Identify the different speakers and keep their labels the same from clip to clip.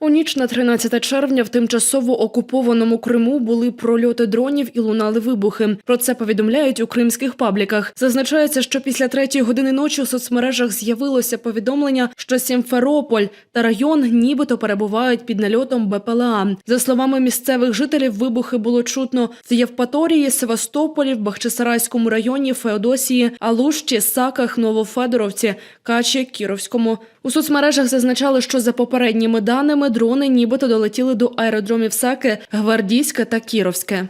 Speaker 1: У ніч на 13 червня в тимчасово окупованому Криму були прольоти дронів і лунали вибухи. Про це повідомляють у кримських пабліках. Зазначається, що після третьої години ночі у соцмережах з'явилося повідомлення, що Сімферополь та район нібито перебувають під нальотом БПЛА. За словами місцевих жителів, вибухи було чутно в Євпаторії, Севастополі, в Бахчисарайському районі, Феодосії, Алушті, Саках, Новофедоровці, Качі, Кіровському. У соцмережах зазначали, що за попередніми даними дрони нібито долетіли до аеродромів Саки, Гвардійське та Кіровське.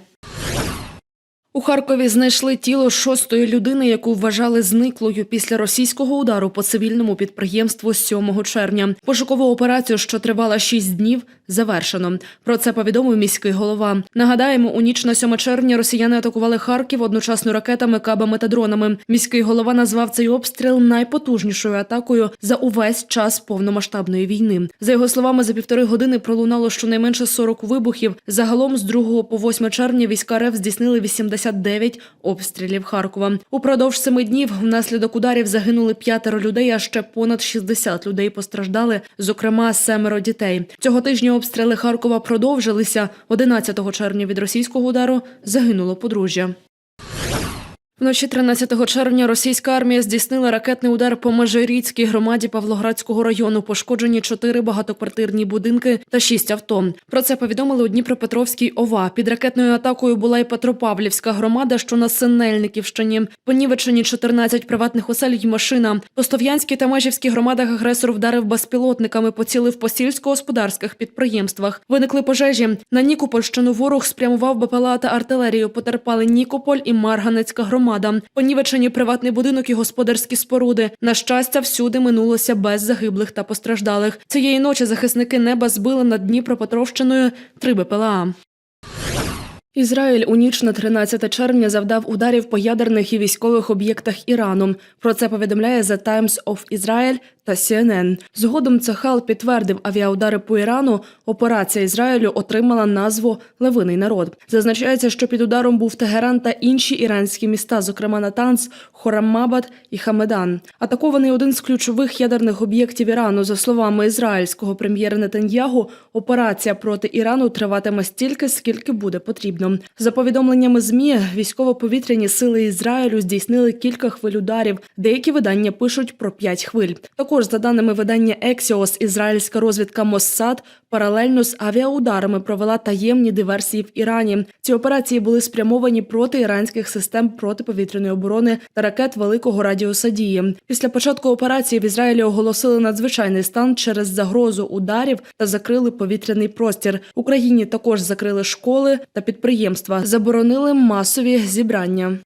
Speaker 1: У Харкові знайшли тіло шостої людини, яку вважали зниклою після російського удару по цивільному підприємству 7 червня. Пошукову операцію, що тривала 6 днів, завершено. Про це повідомив міський голова. Нагадаємо, у ніч на 7 червня росіяни атакували Харків одночасно ракетами, кабами та дронами. Міський голова назвав цей обстріл найпотужнішою атакою за увесь час повномасштабної війни. За його словами, за півтори години пролунало щонайменше 40 вибухів. Загалом з 2 по 8 червня війська РФ здійснили 89 обстрілів Харкова. Упродовж семи днів внаслідок ударів загинули п'ятеро людей, а ще понад 60 людей постраждали, зокрема семеро дітей. Цього тижня обстріли Харкова продовжилися. 11 червня від російського удару загинуло подружжя. Вночі 13 червня російська армія здійснила ракетний удар по Межиріцькій громаді Павлоградського району. Пошкоджені чотири багатоквартирні будинки та шість авто. Про це повідомили у Дніпропетровській ОВА. Під ракетною атакою була і Петропавлівська громада, що на Синельниківщині. Понівечені 14 приватних осель й машина. По Слов'янській та Межівській громадах агресор вдарив безпілотниками, поцілив по сільськогосподарських підприємствах. Виникли пожежі. На Нікопольщину ворог спрямував БПЛА та артилерію. Потерпали Нікополь і Марганецька громада. Понівечені приватний будинок і господарські споруди. На щастя, всюди минулося без загиблих та постраждалих. Цієї ночі захисники неба збили над Дніпропетровщиною три БПЛА. Ізраїль у ніч на 13 червня завдав ударів по ядерних і військових об'єктах Ірану. Про це повідомляє The Times of Israel та CNN. Згодом Цехал підтвердив авіаудари по Ірану. Операція Ізраїлю отримала назву Левиний народ. Зазначається, що під ударом був Тегеран та інші іранські міста, зокрема Натанс, Хораммабад і Хамедан. Атакований один з ключових ядерних об'єктів Ірану. За словами ізраїльського прем'єра Нетаньягу, операція проти Ірану триватиме стільки, скільки буде потрібно. За повідомленнями змі, військово-повітряні сили Ізраїлю здійснили кілька хвиль ударів. Деякі видання пишуть про п'ять хвиль. Також за даними видання Ексіос, ізраїльська розвідка Моссад паралельно з авіаударами провела таємні диверсії в Ірані. Ці операції були спрямовані проти іранських систем протиповітряної оборони та ракет великого радіуса дії. Після початку операції в Ізраїлі оголосили надзвичайний стан через загрозу ударів та закрили повітряний простір. Україні також закрили школи та підприємства, заборонили масові зібрання.